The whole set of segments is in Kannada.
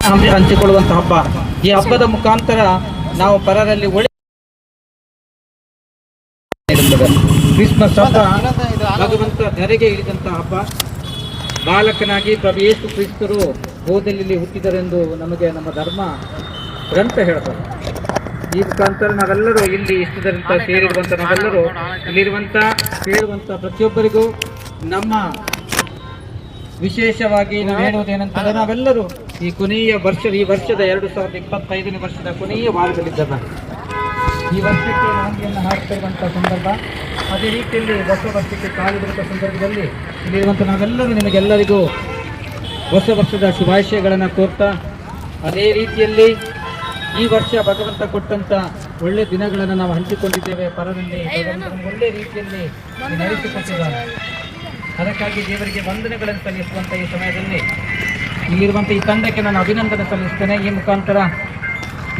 ಹಂಚಿ- ಹಂಚಿಕೊಳ್ಳುವಂತ ಹಬ್ಬ ಈ ಹಬ್ಬದ ಮುಖಾಂತರ ನಾವು ಪರರಲ್ಲಿ ಒಳ್ಳೆ. ಕ್ರಿಸ್ಮಸ್ ಹಬ್ಬ, ಭಗವಂತ ಧರೆಗೆ ಇಳಿದಂತಹ ಹಬ್ಬ ಬಾಲಕನಾಗಿ ಪ್ರಭು ಯೇಸು ಕ್ರಿಸ್ತರು ಗೋದಲಿಯಲ್ಲಿ ಹುಟ್ಟಿದರೆಂದು ನಮಗೆ ನಮ್ಮ ಧರ್ಮ ಗ್ರಂಥ ಹೇಳ್ತಾರೆ. ಈ ಮುಖಾಂತರ ನಾವೆಲ್ಲರೂ ಇಲ್ಲಿ ಇಷ್ಟದಂತ ಸೇರಿರುವಂಥ ನಾವೆಲ್ಲರೂ ಇಲ್ಲಿರುವಂತ ಸೇರುವಂಥ ಪ್ರತಿಯೊಬ್ಬರಿಗೂ ನಮ್ಮ ವಿಶೇಷವಾಗಿ ನಾವು ಹೇಳುವುದೇನಂತಂದ್ರೆ ನಾವೆಲ್ಲರೂ ಈ ಕೊನೆಯ ವರ್ಷ ಈ ವರ್ಷದ ಎರಡು ಸಾವಿರದ ಇಪ್ಪತ್ತೈದನೇ ವರ್ಷದ ಕೊನೆಯ ವಾರದಲ್ಲಿದ್ದೇವೆ. ಈ ವರ್ಷಕ್ಕೆ ನಾಂದಿಯನ್ನು ಹಾಕ್ತಿರುವಂಥ ಸಂದರ್ಭ ಅದೇ ರೀತಿಯಲ್ಲಿ ಹೊಸ ವರ್ಷಕ್ಕೆ ಕಾಲು ಬಿಡುವ ಸಂದರ್ಭದಲ್ಲಿ ಇಲ್ಲಿರುವಂಥ ನಾವೆಲ್ಲರೂ ನಿಮಗೆಲ್ಲರಿಗೂ ಹೊಸ ವರ್ಷದ ಶುಭಾಶಯಗಳನ್ನು ಕೋರ್ತಾ ಅದೇ ರೀತಿಯಲ್ಲಿ ಈ ವರ್ಷ ಭಗವಂತ ಕೊಟ್ಟಂತ ಒಳ್ಳೆ ದಿನಗಳನ್ನು ನಾವು ಹಂಚಿಕೊಂಡಿದ್ದೇವೆ. ಪರದಲ್ಲಿ ಒಳ್ಳೆ ರೀತಿಯಲ್ಲಿ ನಡೆಸಿಕೊಟ್ಟಿದ್ದಾರೆ. ಅದಕ್ಕಾಗಿ ದೇವರಿಗೆ ವಂದನೆಗಳನ್ನು ಸಲ್ಲಿಸುವಂತ ಈ ಸಮಯದಲ್ಲಿ ಇಲ್ಲಿರುವಂಥ ಈ ತಂಡಕ್ಕೆ ನಾನು ಅಭಿನಂದನೆ ಸಲ್ಲಿಸ್ತೇನೆ. ಈ ಮುಖಾಂತರ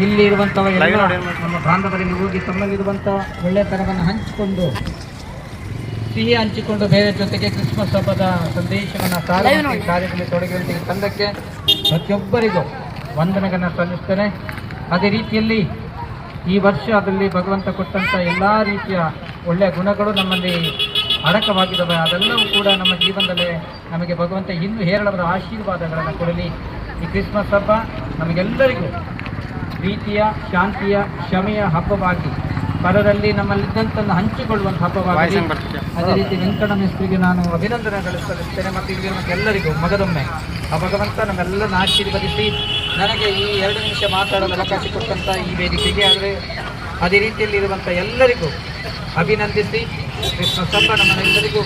ಇಲ್ಲಿ ಇರುವಂತಹ ಎಲ್ಲ ನಮ್ಮ ಬಾಂಧವರಲ್ಲಿ ಹೋಗಿ ತಮ್ಮಲ್ಲಿರುವಂತ ಒಳ್ಳೆತನವನ್ನು ಹಂಚಿಕೊಂಡು ಸಿಹಿ ಹಂಚಿಕೊಂಡು ಬೇರೆ ಜೊತೆಗೆ ಕ್ರಿಸ್ಮಸ್ ಹಬ್ಬದ ಸಂದೇಶವನ್ನು ಸಾರ ಕಾರ್ಯದಲ್ಲಿ ತೊಡಗಿರುವಂತಹ ಈ ತಂಡಕ್ಕೆ ಪ್ರತಿಯೊಬ್ಬರಿಗೂ ವಂದನೆಗಳನ್ನು ಸಲ್ಲಿಸ್ತೇನೆ. ಅದೇ ರೀತಿಯಲ್ಲಿ ಈ ವರ್ಷ ಅದರಲ್ಲಿ ಭಗವಂತ ಕೊಟ್ಟಂಥ ಎಲ್ಲ ರೀತಿಯ ಒಳ್ಳೆಯ ಗುಣಗಳು ನಮ್ಮಲ್ಲಿ ಅಡಕವಾಗಿದ್ದಾವೆ. ಅದೆಲ್ಲವೂ ಕೂಡ ನಮ್ಮ ಜೀವನದಲ್ಲಿ ನಮಗೆ ಭಗವಂತ ಇನ್ನೂ ಹೇರಳವಾದ ಆಶೀರ್ವಾದಗಳನ್ನು ಕೊಡಲಿ. ಈ ಕ್ರಿಸ್ಮಸ್ ಹಬ್ಬ ನಮಗೆಲ್ಲರಿಗೂ ಪ್ರೀತಿಯ ಶಾಂತಿಯ ಕ್ಷಮೆಯ ಹಬ್ಬವಾಗಿ ಪರರಲ್ಲಿ ನಮ್ಮಲ್ಲಿದ್ದಂತನ್ನು ಹಂಚಿಕೊಳ್ಳುವಂಥ ಹಬ್ಬವಾಗಿ ಅದೇ ರೀತಿ ವೆಂಕಟ ಮಿಸ್ತ್ರಿಗೆ ನಾನು ಅಭಿನಂದನೆ ಸಲ್ಲಿಸ್ತೇನೆ ಮತ್ತು ಇಲ್ಲಿ ಎಲ್ಲರಿಗೂ ಮಗದೊಮ್ಮೆ ಆ ಭಗವಂತ ನಮ್ಮೆಲ್ಲರನ್ನು ಆಶೀರ್ವದಿಸಿ ನನಗೆ ಈ ಎರಡು ನಿಮಿಷ ಮಾತಾಡಲು ಅವಕಾಶ ಕೊಟ್ಟಂತ ಈ ವೇದಿಕೆಗೆ, ಆದರೆ ಅದೇ ರೀತಿಯಲ್ಲಿ ಇರುವಂತ ಎಲ್ಲರಿಗೂ ಅಭಿನಂದಿಸಿ. ಹಬ್ಬ ನಮ್ಮೆಲ್ಲರಿಗೂ